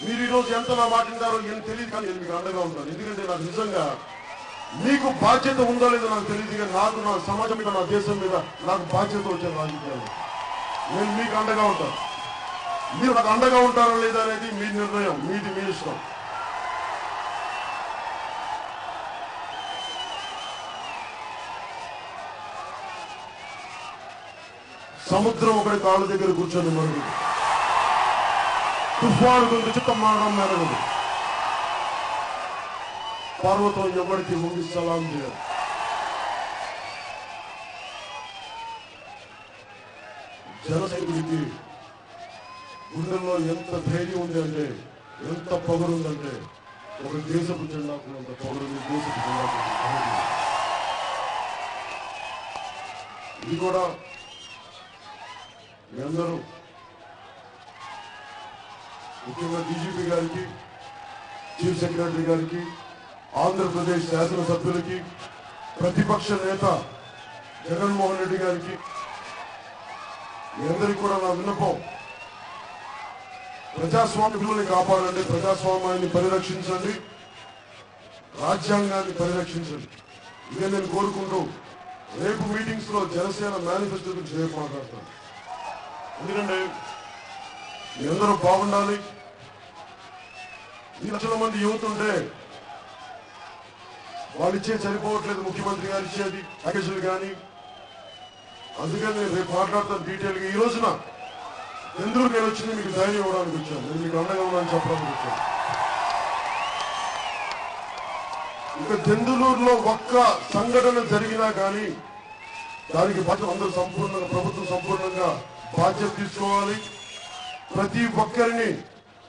మీరు ఈరోజు రోజు ఎంత నా మాట ఏం తెలియదు కానీ నేను మీకు అండగా ఉన్నాను ఎందుకంటే నాకు నిజంగా మీకు బాధ్యత ఉందో లేదో నాకు తెలియదు కానీ నాకు నా సమాజం మీద నా దేశం మీద నాకు బాధ్యత వచ్చే రాజకీయాలు. నేను మీకు అండగా ఉంటాను. మీరు నాకు అండగా ఉంటారో లేదా అనేది మీ నిర్ణయం మీది మీ ఇష్టం. సముద్రం ఒకటి కాళ్ళ దగ్గర కూర్చొని మరుగుతుంది. తుఫాను కొంత చిత్తం మెరగదు పర్వతం ఎవరికి ముందు సలాం చేయదు జనసైనికి గుండెల్లో ఎంత ధైర్యం ఉంది అంటే ఎంత పొగరుందంటే ఒక దేశపు జెండాకు అంత పొగరుంది దేశపు జెండాకు ఇది కూడా మీ అందరూ ముఖ్యంగా డీజీపీ గారికి చీఫ్ సెక్రటరీ గారికి ఆంధ్రప్రదేశ్ శాసనసభ్యులకి ప్రతిపక్ష నేత జగన్మోహన్ రెడ్డి గారికి మీ అందరికీ కూడా నా విన్నపం. ప్రజాస్వామ్య కాపాడండి ప్రజాస్వామ్యాన్ని పరిరక్షించండి రాజ్యాంగాన్ని పరిరక్షించండి. ఇదే నేను కోరుకుంటూ రేపు మీటింగ్స్లో జనసేన మేనిఫెస్టో గురించి రేపు మాట్లాడతాను ఎందుకంటే మీ అందరూ బాగుండాలి. లక్షల మంది యువత ఉంటే వాళ్ళు ఇచ్చే సరిపోవట్లేదు ముఖ్యమంత్రి గారు ఇచ్చేది ప్యాకేజీలు కానీ. అందుకని నేను రేపు మాట్లాడతాను డీటెయిల్గా ఈ రోజున ఎందుకు నేను వచ్చింది మీకు ధైర్యం ఇవ్వడానికి వచ్చాను? నేను మీకు అండగా ఉన్నాను చెప్పడానికి వచ్చాను. ఇక దెందులూరులో ఒక్క సంఘటన జరిగినా కానీ దానికి బాధ్యత అందరూ సంపూర్ణంగా ప్రభుత్వం సంపూర్ణంగా బాధ్యత తీసుకోవాలి. ప్రతి ఒక్కరిని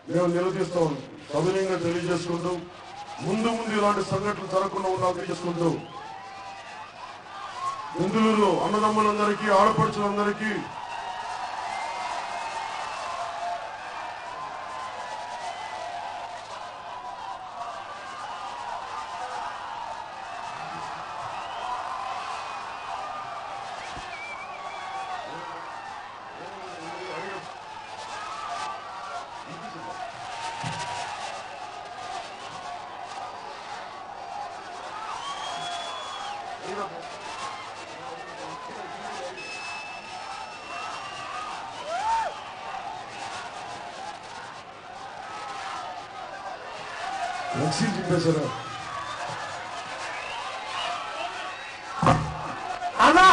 మేము నిలదీస్తాం. సవినయంగా తెలియజేసుకుంటూ ముందు ముందు ఇలాంటి సంఘటనలు జరగకుండా ఉండాలని తెలియజేసుకుంటూ బెందులూరులో అన్నదమ్ములందరికీ ఆడపడుచులందరికీ ఫ్లెక్సీ చెప్పేశారా అన్నా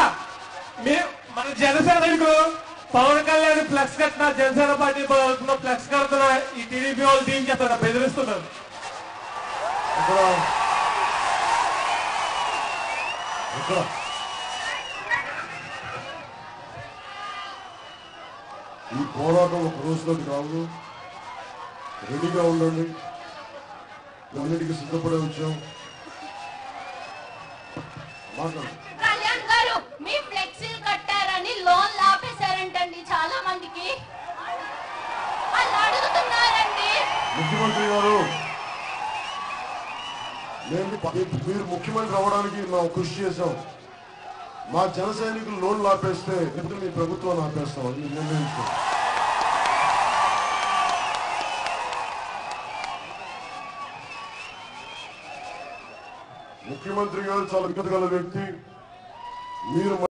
మీ మన జనసేనకు పవన్ కళ్యాణ్ ఫ్లెక్స్ కట్టిన జనసేన పార్టీ ఫ్లెక్స్ కడుతున్న ఈ టీడీపీ వాళ్ళు టీం చేస్తారు బెదిరిస్తున్నారు. ఎక్కడ ఈ పోరాటం ఒక రోజులోకి రావు రెడీగా ఉండండి. అన్నిటికీ సిద్ధపడే వచ్చాం. మాట్లాడు మేము మీరు ముఖ్యమంత్రి అవ్వడానికి మేము కృషి చేశాం. మా జన సైనికులు లోన్లు ఆపేస్తే ఎప్పుడు మీ ప్రభుత్వాన్ని ఆపేస్తాం. అది మీరు ముఖ్యమంత్రి గారు చాలా గల వ్యక్తి. మీరు